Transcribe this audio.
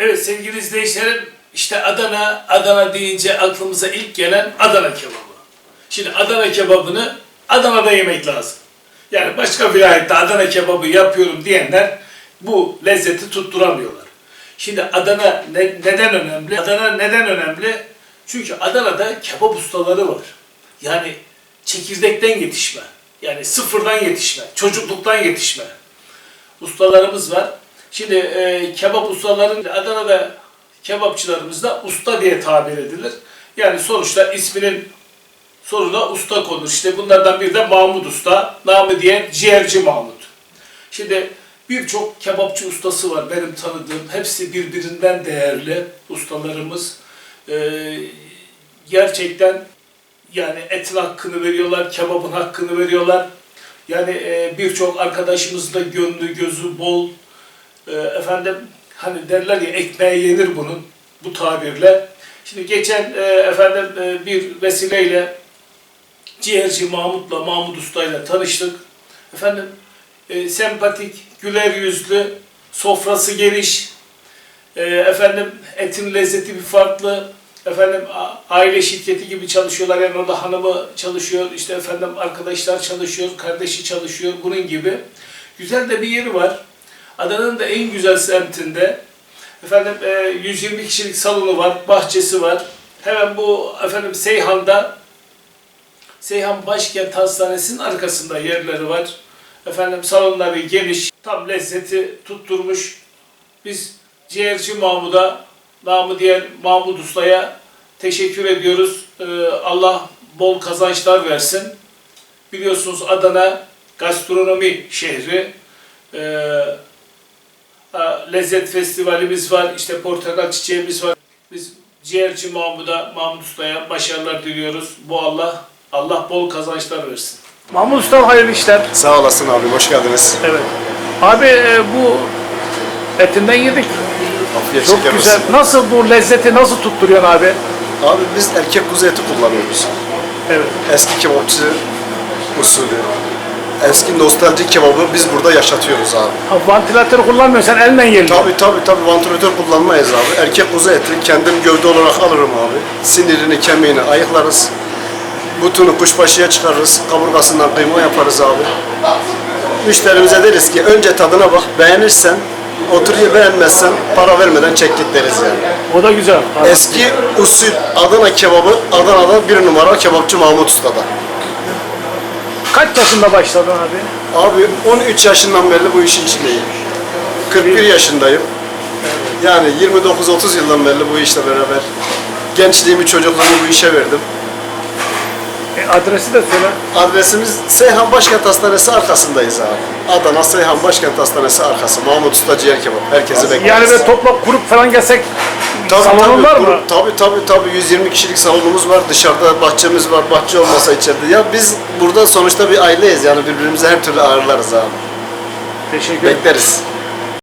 Evet sevgili izleyicilerim, işte Adana, Adana deyince aklımıza ilk gelen Adana kebabı. Şimdi Adana kebabını Adana'da yemek lazım. Yani başka bir ayette Adana kebabı yapıyorum diyenler bu lezzeti tutturamıyorlar. Şimdi Adana ne- neden önemli? Adana neden önemli? Çünkü Adana'da kebap ustaları var. Yani çekirdekten yetişme. Yani sıfırdan yetişme, çocukluktan yetişme ustalarımız var. Şimdi e, kebap ustaların Adana'da kebapçılarımız da usta diye tabir edilir. Yani sonuçta isminin sonuna usta konur. İşte bunlardan biri de Mahmut Usta. Namı diye ciğerci Mahmut. Şimdi birçok kebapçı ustası var benim tanıdığım. Hepsi birbirinden değerli ustalarımız. Ee, gerçekten yani etin hakkını veriyorlar, kebabın hakkını veriyorlar. Yani e, birçok arkadaşımız da gönlü gözü bol. E, efendim hani derler ya ekmeğe yenir bunun bu tabirle. Şimdi geçen e, efendim e, bir vesileyle ciğerci Mahmut'la Mahmut Usta'yla tanıştık. Efendim e, sempatik, güler yüzlü, sofrası geniş, e, efendim etin lezzeti bir farklı. Efendim aile şirketi gibi çalışıyorlar. Yani orada hanımı çalışıyor, işte efendim arkadaşlar çalışıyor, kardeşi çalışıyor. Bunun gibi. Güzel de bir yeri var. Adana'nın da en güzel semtinde. Efendim e, 120 kişilik salonu var, bahçesi var. Hemen bu efendim Seyhan'da Seyhan Başkent Hastanesi'nin arkasında yerleri var. Efendim salonları geniş, tam lezzeti tutturmuş. Biz ciğerci Mahmud'a, namı diğer Mahmud Usta'ya teşekkür ediyoruz. Ee, Allah bol kazançlar versin. Biliyorsunuz Adana gastronomi şehri. Ee, lezzet festivalimiz var, işte portakal çiçeğimiz var. Biz ciğerci Mahmud'a, Mahmud Usta'ya başarılar diliyoruz. Bu Allah, Allah bol kazançlar versin. Mahmud Usta hayırlı işler. Sağ olasın abi, hoş geldiniz. Evet. Abi e, bu etinden yedik. Afiyet Çok şeker güzel. olsun. Nasıl bu lezzeti nasıl tutturuyorsun abi? Abi biz erkek kuzu eti kullanıyoruz. Evet. Eski kebapçı usulü. Eski nostaljik kebabı biz burada yaşatıyoruz abi. Ha, vantilatör kullanmıyorsan elle yiyelim. Tabi tabi tabi vantilatör kullanmayız abi. Erkek kuzu eti kendim gövde olarak alırım abi. Sinirini, kemiğini ayıklarız. Butunu kuşbaşıya çıkarırız. Kaburgasından kıyma yaparız abi. Müşterimize deriz ki önce tadına bak. Beğenirsen otur ye beğenmezsen para vermeden çek git deriz yani. O da güzel. Abi. Eski usul Adana kebabı Adana'da bir numara kebapçı Mahmut Usta'da. Kaç yaşında başladın abi? Abi 13 yaşından beri bu işin içindeyim. 41 yaşındayım. Yani 29-30 yıldan beri bu işle beraber gençliğimi, çocukluğumu bu işe verdim. E, adresi de söyle. Adresimiz Seyhan Başkent Hastanesi arkasındayız abi. Adana Seyhan Başkent Hastanesi arkası. Mahmut Usta Ciğer Kebap. Herkesi bekleriz. Yani böyle topla kurup falan gelsek Tabii, salonun tabii, var mı? Tabii tabii tabii 120 kişilik salonumuz var. Dışarıda bahçemiz var. Bahçe olmasa içeride. Ya biz burada sonuçta bir aileyiz. Yani birbirimizi her türlü ağırlarız abi. Teşekkür ederim. Bekleriz.